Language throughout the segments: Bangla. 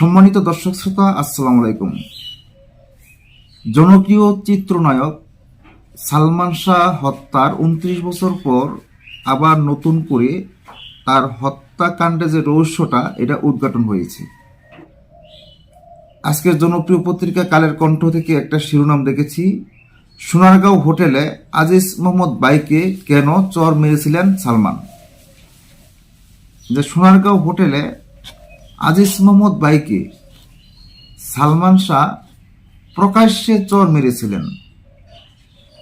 সম্মানিত দর্শক শ্রোতা, আসসালামু আলাইকুম। জনপ্রিয় চিত্রনায়ক সালমান শাহ হত্যার উনত্রিশ বছর পর আবার নতুন করে তার হত্যাকাণ্ডে যে রহস্যটা, এটা উদ্ঘাটন হয়েছে। আজকের জনপ্রিয় পত্রিকা কালের কণ্ঠ থেকে একটা শিরোনাম দেখেছি। সোনারগাঁও হোটেলে আজিজ মোহাম্মদ বাইকে কেন চর মেরেছিলেন সালমান? যে সোনারগাঁও হোটেলে আজিজ মোহাম্মদ বাইকে সালমান শাহ প্রকাশ্যে চর মেরেছিলেন।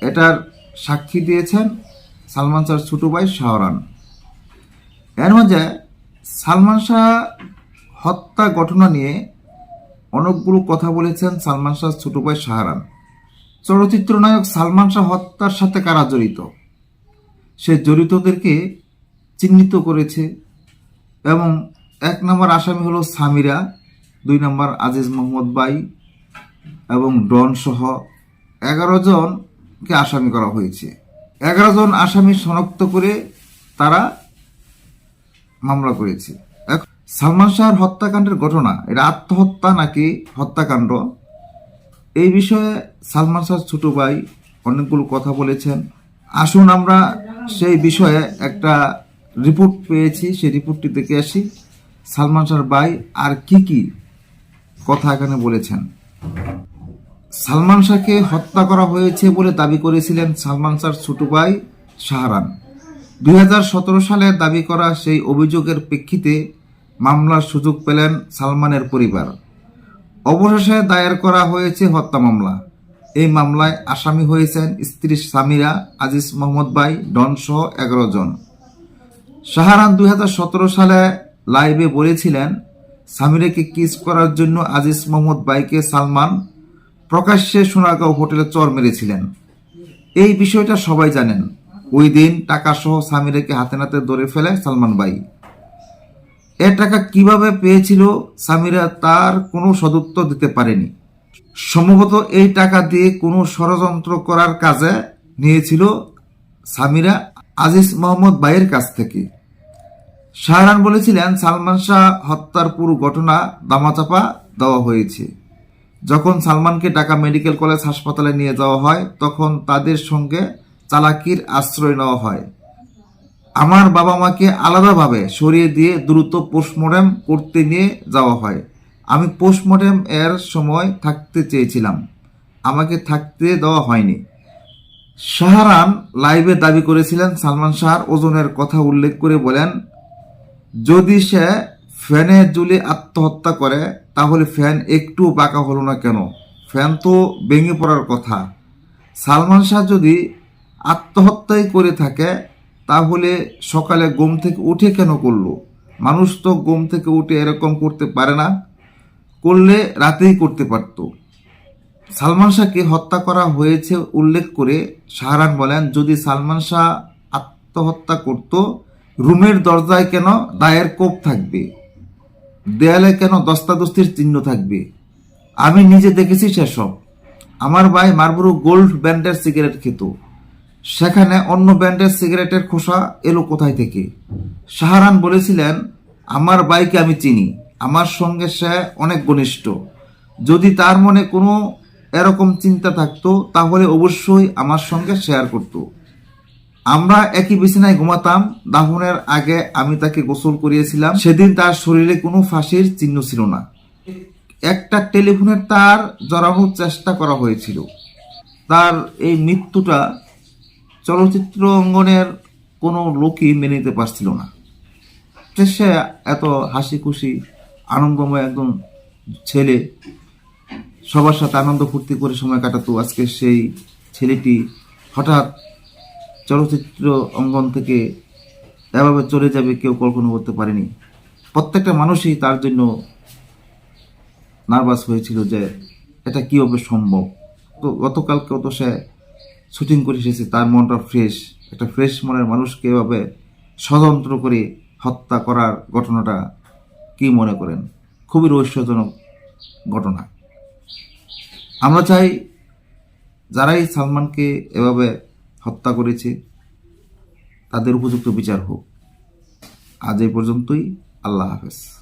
এটার সাক্ষী দিয়েছেন সালমান শাহর ছোট ভাই শাহরান। এর মাঝে সালমান শাহ হত্যা ঘটনা নিয়ে অনেকগুলো কথা বলেছেন সালমান শাহ ছোট ভাই শাহরান। চলচ্চিত্র নায়ক সালমান শাহ হত্যার সাথে কারা জড়িত? সে জড়িতদেরকে চিহ্নিত করেছে এবং এক নম্বর আসামি হলো সামিরা, দুই নম্বর আজিজ মোহাম্মদ বাই এবং ডন সহ এগারো জনকে আসামি করা হয়েছে। এগারো জন আসামি শনাক্ত করে তারা মামলা করেছে। সালমান শাহর হত্যাকাণ্ডের ঘটনা, এটা আত্মহত্যা নাকি হত্যাকাণ্ড? এই বিষয়ে সালমান শাহ ছোট ভাই অনেকগুলো কথা বলেছেন। আসুন আমরা সেই বিষয়ে একটা রিপোর্ট পেয়েছি, সেই রিপোর্টটি দেখে আসি। সালমান শাহর ভাই, আর কি কি কথা এখানে বলেছেন? সালমান শাহকে হত্যা করা হয়েছে বলে দাবি করেছিলেন সালমান শাহর ছোট ভাই শাহরান। দুই হাজার সতেরো সালে দাবি করা সেই অভিযোগের প্রেক্ষিতে মামলার সুযোগ পেলেন সালমানের পরিবার। অবশেষে দায়ের করা হয়েছে হত্যা মামলা। এই মামলায় আসামি হয়েছেন স্ত্রী সামিরা, আজিজ মোহাম্মদ বাই ডন সহ এগারো জন। শাহরান দুই হাজার সতেরো সালে লাইভে বলেছিলেন, সামিরাকে কিস করার জন্য আজিজ মোহাম্মদ বাইকে সালমান প্রকাশ্যে সোনারগাঁও হোটেলে চর মেরেছিলেন। এই বিষয়টা সবাই জানেন। ওই দিন টাকা সহ সামিরাকে হাতে নাতে ধরে ফেলে সালমান বাই এ টাকা কীভাবে পেয়েছিল সামিরা তার কোনো সদুত্তর দিতে পারেনি। সম্ভবত এই টাকা দিয়ে কোনো ষড়যন্ত্র করার কাজে নিয়েছিল সামিরা আজিজ মোহাম্মদ বাইয়ের কাছ থেকে। শাহরান বলেছিলেন, সালমান শাহ হত্যার পুরো ঘটনা দামাচাপা দেওয়া হয়েছে। যখন সালমানকে ঢাকা মেডিকেল কলেজ হাসপাতালে নিয়ে যাওয়া হয়, তখন তাদের সঙ্গে চালাকির আশ্রয় নেওয়া হয়। আমার বাবা মাকে আলাদাভাবে সরিয়ে দিয়ে দ্রুত পোস্টমর্টেম করতে নিয়ে যাওয়া হয়। আমি পোস্টমর্টেম এর সময় থাকতে চেয়েছিলাম। আমাকে থাকতে দেওয়া হয়নি। শাহরান লাইভে দাবি করেছিলেন, সালমান শাহর ওজনের কথা উল্লেখ করে বলেন যদি সে ফ্যানে ঝুলে আত্মহত্যা করে, তাহলে ফ্যান একটু বাঁকা হলো না কেন? ফ্যান তো ভেঙে পড়ার কথা। সালমান শাহ যদি আত্মহত্যাই করে থাকে, তাহলে সকালে ঘুম থেকে উঠে কেন করল? মানুষ তো ঘুম থেকে উঠে এরকম করতে পারে না। করলে রাতেই করতে পারতো। সালমান শাহকে হত্যা করা হয়েছে উল্লেখ করে শাহরান বলেন, যদি সালমান শাহ আত্মহত্যা করত রুমের দরজায় কেন দায়ের কোপ থাকবে? দেয়ালে কেন দস্তাদস্তির চিহ্ন থাকবে? আমি নিজে দেখেছি সেসব। আমার ভাই মার্বরু গোল্ড ব্র্যান্ডের সিগারেট খেত। সেখানে অন্য ব্র্যান্ডের সিগারেটের খোসা এলো কোথায় থেকে? সাহারান বলেছিলেন, আমার বাইকে আমি চিনি। আমার সঙ্গে সে অনেক ঘনিষ্ঠ। যদি তার মনে কোনো এরকম চিন্তা থাকতো, তাহলে অবশ্যই আমার সঙ্গে শেয়ার করত। আমরা একই বিছানায় ঘুমাতাম দাহনের আগে আমি তাকে গোসল করিয়েছিলাম। সেদিন তার শরীরে কোনো ফাঁসির চিহ্ন ছিল না। একটা টেলিফোনের তার জড়ানোর চেষ্টা করা হয়েছিল। তার এই মৃত্যুটা চলচ্চিত্র অঙ্গনের কোনো লোকই মেনে নিতে পারছিল না। সে এত হাসি খুশি আনন্দময় একদম ছেলে, সবার সাথে আনন্দ ফুর্তি করে সময় কাটাতো আজকে সেই ছেলেটি। হঠাৎ চলচ্চিত্র অঙ্গন থেকে এভাবে চলে যাবে কেউ কল্পনা করতে পারেনি। প্রত্যেকটা মানুষই তার জন্য নার্ভাস হয়েছিল যে এটা কীভাবে সম্ভব। তো গতকালকেও তো সে শুটিং করে এসেছে, তার মনটা ফ্রেশ একটা ফ্রেশ মনের মানুষকে এভাবে স্বতন্ত্র করে হত্যা করার ঘটনাটা কি মনে করেন? খুবই রহস্যজনক ঘটনা। আমরা চাই যারাই সালমানকে এভাবে হত্যা করেছে তাদের উপযুক্ত বিচার হোক। আজ এই পর্যন্তই আল্লাহ হাফেজ।